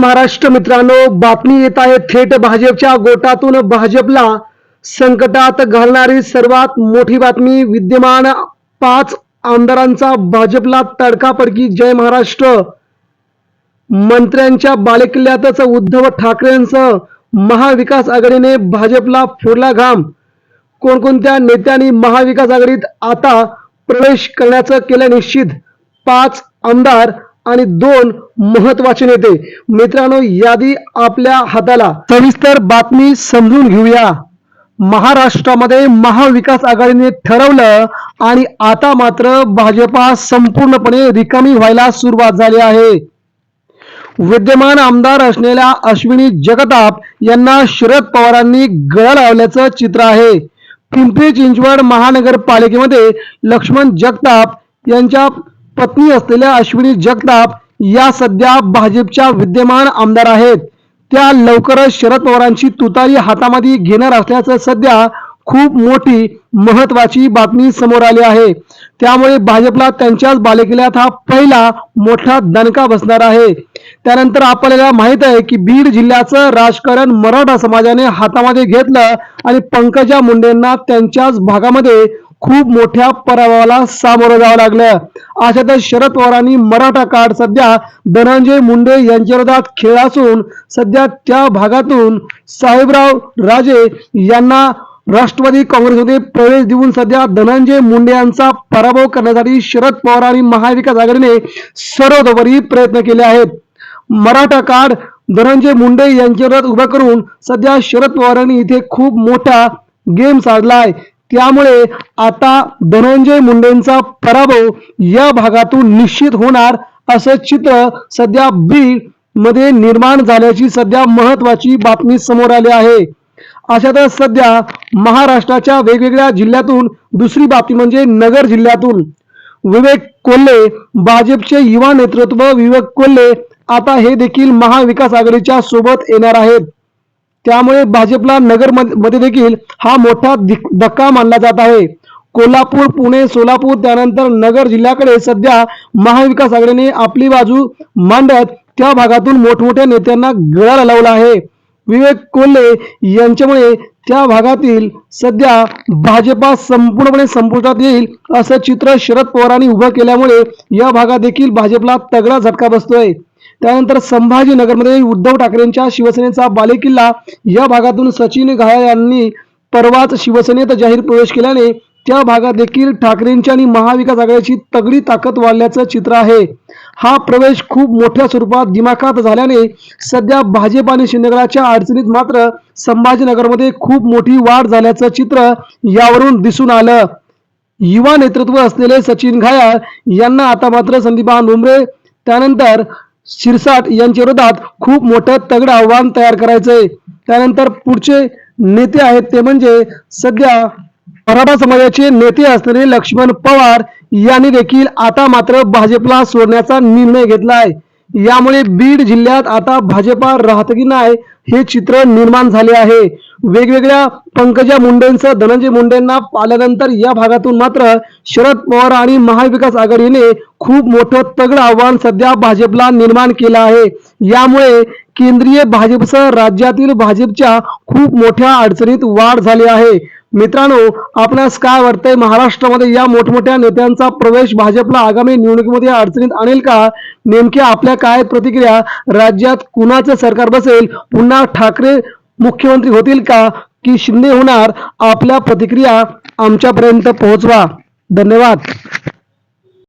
महाराष्ट्र मित्रांनो बातमी येत आहे थेट भाजपच्या गोटातून भाजपला संकटात घालणारी सर्वात मोठी बातमी विद्यमान पाच आमदारांचा भाजपला तडकाफडकी. जय महाराष्ट्र. मंत्र्यांच्या बालेकिल्ल्यातच उद्धव ठाकरेंसह महाविकास आघाडीने भाजपला फोडला घाम कोणकोणत्या नेत्यांनी महाविकास आघाडीत आता प्रवेश करण्याचं केलं निश्चित? पाच आमदार आणि दोन महत्त्वाचे नेते. मित्रांनो यादी आपल्या हाताला. सविस्तर बातमी समजून घेऊया. महाराष्ट्रामध्ये महाविकास आघाडीने ठरवलं आणि आता मात्र भाजपा संपूर्णपणे रिकामी व्हायला सुरुवात झाली आहे. विद्यमान आमदार असलेल्या अश्विनी जगताप यांना शरद पवारांनी गळा लावल्याचं चित्र आहे. पिंपरी चिंचवड महानगरपालिकेमध्ये लक्ष्मण जगताप यांच्या पत्नी असलेल्या अश्विनी जगताप या सध्या भाजपच्या विद्यमान आमदार आहेत. त्या लवकरच शरद पवारांची तुतारी हातामध्ये घेणार असल्याचं सध्या खूप मोठी महत्वाची बातमी समोर आली आहे. त्यामुळे भाजपला त्यांच्याच बालेकिल्ल्यात हा पहिला मोठा दणका बसणार आहे. त्यानंतर आपल्याला माहीत आहे की बीड जिल्ह्याचं राजकारण मराठा समाजाने हातामध्ये घेतलं आणि पंकजा मुंडेंना त्यांच्याच भागामध्ये खूप मोठ्या पराभवाला सामोरं जावं लागलं. अशातच शरद पवारांनी मराठा कार्ड सध्या धनंजय मुंडे यांच्या विरोधात खेळ असून सध्या त्या भागातून साहेबराव राजे यांना राष्ट्रवादी काँग्रेसमध्ये प्रवेश देऊन सध्या धनंजय मुंडे यांचा पराभव करण्यासाठी शरद पवार आणि महाविकास आघाडीने सर्वतोपरी प्रयत्न केले आहेत. मराठा कार्ड धनंजय मुंडे यांच्या विरोधात उभा करून सध्या शरद पवारांनी इथे खूप मोठा गेम साधलाय. त्यामुळे आता धनंजय मुंडेंचा पराभव या भागातून निश्चित होणार असं चित्र सध्या बीडमध्ये निर्माण झाल्याची सध्या महत्वाची बातमी समोर आली आहे. अशातच सध्या महाराष्ट्राच्या वेगवेगळ्या जिल्ह्यातून दुसरी बातमी म्हणजे नगर जिल्ह्यातून. विवेक कोल्हे भाजपचे युवा नेतृत्व विवेक कोल्हे आता हे देखील महाविकास आघाडीच्या सोबत येणार आहेत. त्यामुळे भाजपला नगरमध्ये देखील हा मोठा धक्का मानला जात आहे. कोल्हापूर पुणे सोलापूर त्यानंतर नगर जिल्ह्याकडे सध्या महाविकास आघाडीने आपली बाजू मांडत त्या भागातून मोठमोठ्या नेत्यांना गळा लावला आहे. विवेक कोल्हे यांच्यामुळे त्या भागातील सध्या भाजपा संपूर्णपणे संपुष्टात येईल असं चित्र शरद पवारांनी उभं केल्यामुळे या भागात देखील भाजपला तगडा झटका बसतोय. त्यानंतर संभाजीनगरमध्ये उद्धव ठाकरेंच्या शिवसेनेचा बालेकिल्ला या भागातून सचिन घाया यांनी परवाच शिवसेनेत जाहीर प्रवेश केल्याने त्या भागात देखील ठाकरेंची आणि महाविकास आघाडीची तगडी ताकद वाढल्याचं चित्र आहे. हा प्रवेश खूप मोठ्या स्वरूपात दिमाखात झाल्याने सध्या भाजप आणि शिंदेगडाच्या अडचणीत मात्र संभाजीनगरमध्ये खूप मोठी वाढ झाल्याचं चित्र यावरून दिसून आलं. युवा नेतृत्व असलेले सचिन घायाळ यांना आता मात्र संदीपान भुमरे त्यानंतर शिरसाट यांच्या विरोधात खूप मोठं तगडं आव्हान तयार करायचंय. त्यानंतर पुढचे नेते आहेत ते म्हणजे सध्या मराठा समाजाचे नेते असलेले लक्ष्मण पवार यांनी देखील आता मात्र भाजपला सोडण्याचा निर्णय घेतलाय. यामुळे बीड जिल्ह्यात आता भाजपा राहत की नाही हे चित्र निर्माण झाले आहे. वेगवेगळ्या पंकजा मुंडेंसह धनंजय मुंडेंना पाल्यानंतर या भागातून मात्र शरद पवार आणि महाविकास आघाडीने खूप मोठं तगड आव्हान सध्या भाजपला निर्माण केलं आहे. यामुळे केंद्रीय भाजपसह राज्यातील भाजपच्या खूप मोठ्या अडचणीत वाढ झाली आहे. मित्रांनो आपणास काय वाटतंय? महाराष्ट्रामध्ये या मोठमोठ्या नेत्यांचा प्रवेश भाजपला आगामी निवडणुकीमध्ये अडचणीत आणेल का? नेमक्या आपल्या काय प्रतिक्रिया? राज्यात कुणाचं सरकार बसेल? पुन्हा ठाकरे मुख्यमंत्री होतील का? की शिंदे होणार? आपल्या प्रतिक्रिया आमच्यापर्यंत पोहोचवा. धन्यवाद.